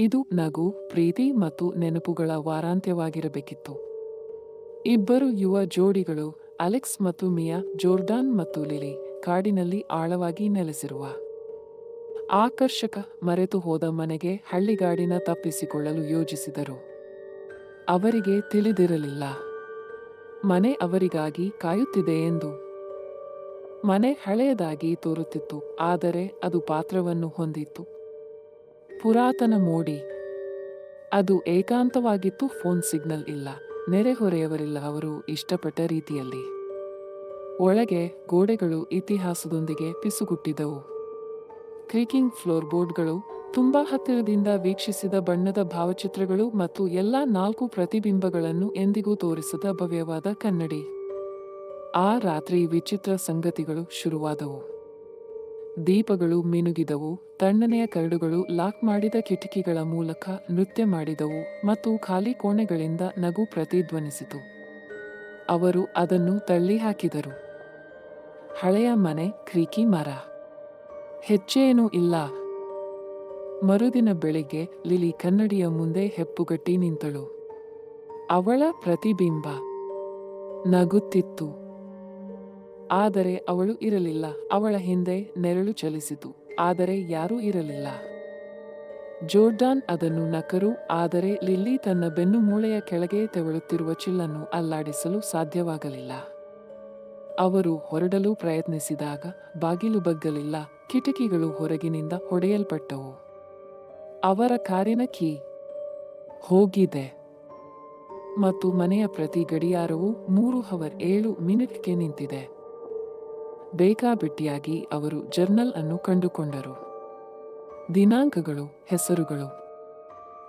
ಇದು ನಗು, ಪ್ರೀತಿ ಮತ್ತು ನೆನಪುಗಳ ವಾರಾಂತ್ಯವಾಗಿರಬೇಕಿತ್ತು. ಇಬ್ಬರು ಯುವ ಜೋಡಿಗಳು, ಅಲೆಕ್ಸ್ ಮತ್ತು ಮಿಯಾ, ಜೋರ್ಡಾನ್ ಮತ್ತು ಲಿಲಿ, ಕಾಡಿನಲ್ಲಿ ಆಳವಾಗಿ ನೆಲೆಸಿರುವ. ಆಕರ್ಷಕ, ಮರೆತು ಹೋದ ಮನೆಗೆ ಹಳ್ಳಿಗಾಡಿನ ತಪ್ಪಿಸಿಕೊಳ್ಳಲು ಯೋಜಿಸಿದರು. ಅವರಿಗೆ ತಿಳಿದಿರಲಿಲ್ಲ. ಮನೆ ಅವರಿಗಾಗಿ ಕಾಯುತ್ತಿದೆ ಎಂದು. ಮನೆ ಹಳೆಯದಾಗಿ ತೋರುತ್ತಿತ್ತು, ಆದರೆ ಅದು ಪಾತ್ರವನ್ನು ಹೊಂದಿತ್ತು. ಪುರಾತನ ಮೋಡಿ. ಅದು ಏಕಾಂತವಾಗಿತ್ತು ಫೋನ್ ಸಿಗ್ನಲ್ ಇಲ್ಲ. ನೆರೆಹೊರೆಯವರಿಲ್ಲ ಅವರು ಇಷ್ಟಪಟ್ಟ ರೀತಿಯಲ್ಲಿ. ಒಳಗೆ ಗೋಡೆಗಳು ಇತಿಹಾಸದೊಂದಿಗೆ ಪಿಸುಗುಟ್ಟಿದವು. ಕ್ರಿಕಿಂಗ್ ಫ್ಲೋರ್ ಬೋರ್ಡ್ಗಳು ತುಂಬಾ ಹತ್ತಿರದಿಂದ ವೀಕ್ಷಿಸಿದ ಬಣ್ಣದ ಭಾವಚಿತ್ರಗಳು ಮತ್ತು ಎಲ್ಲಾ ನಾಲ್ಕು ಪ್ರತಿಬಿಂಬಗಳನ್ನು ಎಂದಿಗೂ ತೋರಿಸದ ಭವ್ಯವಾದ ಕನ್ನಡಿ. ಆ ರಾತ್ರಿ ವಿಚಿತ್ರ ಸಂಗತಿಗಳು ಶುರುವಾದವು. ದೀಪಗಳು ಮಿನುಗಿದವು, ತಣ್ಣನೆಯ ಕರಡುಗಳು ಲಾಕ್ ಮಾಡಿದ ಕಿಟಕಿಗಳ ಮೂಲಕ ನೃತ್ಯ ಮಾಡಿದವು ಮತ್ತು ಖಾಲಿ ಕೋಣೆಗಳಿಂದ ನಗು ಪ್ರತಿಧ್ವನಿಸಿತು. ಅವರು ಅದನ್ನು ತಳ್ಳಿ ಹಾಕಿದರು ಹಳೆಯ ಮನೆ, ಕ್ರೀಕಿ ಮರ. ಹೆಚ್ಚೇನೂ ಇಲ್ಲ. ಮರುದಿನ ಬೆಳಿಗ್ಗೆ ಲಿಲಿ ಕನ್ನಡಿಯ ಮುಂದೆ ಹೆಪ್ಪುಗಟ್ಟಿ ನಿಂತಳು. ಅವಳ ಪ್ರತಿಬಿಂಬ ನಗುತ್ತಿತ್ತು. ಆದರೆ ಅವಳು ಇರಲಿಲ್ಲ. ಅವಳ ಹಿಂದೆ ನೆರಳು ಚಲಿಸಿತು. ಆದರೆ ಯಾರೂ ಇರಲಿಲ್ಲ. ಜೋರ್ಡಾನ್ ಅದನ್ನು ನಕರು, ಆದರೆ ಲಿಲ್ಲಿ ತನ್ನ ಬೆನ್ನು ಮೂಳೆಯ ಕೆಳಗೆ ತೆವಳುತ್ತಿರುವ ಚಿಲ್ಲನ್ನು ಅಲ್ಲಾಡಿಸಲು ಸಾಧ್ಯವಾಗಲಿಲ್ಲ. ಅವರು ಹೊರಡಲು ಪ್ರಯತ್ನಿಸಿದಾಗ ಬಾಗಿಲು ಬಗ್ಗಲಿಲ್ಲ. ಕಿಟಕಿಗಳು ಹೊರಗಿನಿಂದ ಹೊಡೆಯಲ್ಪಟ್ಟವು. ಅವರ ಕಾರಿನ ಕೀ ಹೋಗಿದೆ. ಮತ್ತು ಮನೆಯ ಪ್ರತಿ ಗಡಿಯಾರವು ಮೂರು ಹವರ್ ಏಳು ಮಿನಿಟ್ಗೆ ನಿಂತಿದೆ. ಬೇಕಾಬಿಟ್ಟಿಯಾಗಿ ಅವರು ಜರ್ನಲ್ ಅನ್ನು ಕಂಡುಕೊಂಡರು. ದಿನಾಂಕಗಳು, ಹೆಸರುಗಳು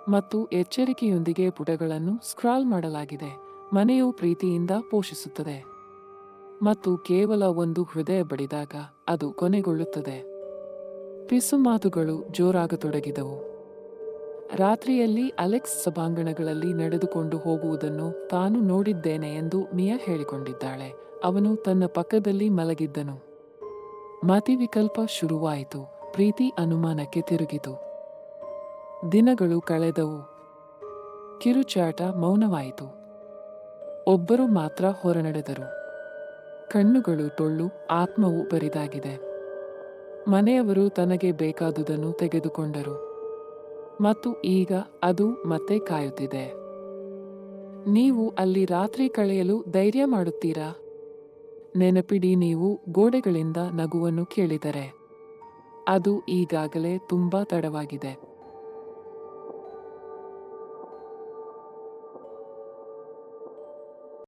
ಮತ್ತು ಎಚ್ಚರಿಕೆಯೊಂದಿಗೆ ಪುಟಗಳನ್ನು ಸ್ಕ್ರಾಲ್ ಮಾಡಲಾಗಿದೆ. ಮನೆಯು ಪ್ರೀತಿಯಿಂದ ಪೋಷಿಸುತ್ತದೆ ಮತ್ತು ಕೇವಲ ಒಂದು ಹೃದಯ ಬಡಿದಾಗ ಅದು ಕೊನೆಗೊಳ್ಳುತ್ತದೆ. ಪಿಸುಮಾತುಗಳು ಜೋರಾಗತೊಡಗಿದವು. ರಾತ್ರಿಯಲ್ಲಿ ಅಲೆಕ್ಸ್ ಸಭಾಂಗಣಗಳಲ್ಲಿ ನಡೆದುಕೊಂಡು ಹೋಗುವುದನ್ನು ತಾನು ನೋಡಿದ್ದೇನೆ ಎಂದು ಮಿಯಾ ಹೇಳಿಕೊಂಡಿದ್ದಾಳೆ. ಅವನು ತನ್ನ ಪಕ್ಕದಲ್ಲಿ ಮಲಗಿದ್ದನು. ಮತಿವಿಕಲ್ಪ ಶುರುವಾಯಿತು. ಪ್ರೀತಿ ಅನುಮಾನಕ್ಕೆ ತಿರುಗಿತು. ದಿನಗಳು ಕಳೆದವು. ಕಿರುಚಾಟ ಮೌನವಾಯಿತು. ಒಬ್ಬರು ಮಾತ್ರ ಹೊರನಡೆದರು. ಕಣ್ಣುಗಳು ಟೊಳ್ಳು, ಆತ್ಮವು ಬರಿದಾಗಿದೆ. ಮನೆಯವರು ತನಗೆ ಬೇಕಾದುದನ್ನು ತೆಗೆದುಕೊಂಡರು. ಮತ್ತು ಈಗ ಅದು ಮತ್ತೆ ಕಾಯುತ್ತಿದೆ. ನೀವು ಅಲ್ಲಿ ರಾತ್ರಿ ಕಳೆಯಲು ಧೈರ್ಯ ಮಾಡುತ್ತೀರಾ? ನೆನಪಿಡಿ ನೀವು ಗೋಡೆಗಳಿಂದ ನಗುವನ್ನು ಕೇಳಿದರೆ. ಅದು ಈಗಾಗಲೇ ತುಂಬಾ ತಡವಾಗಿದೆ.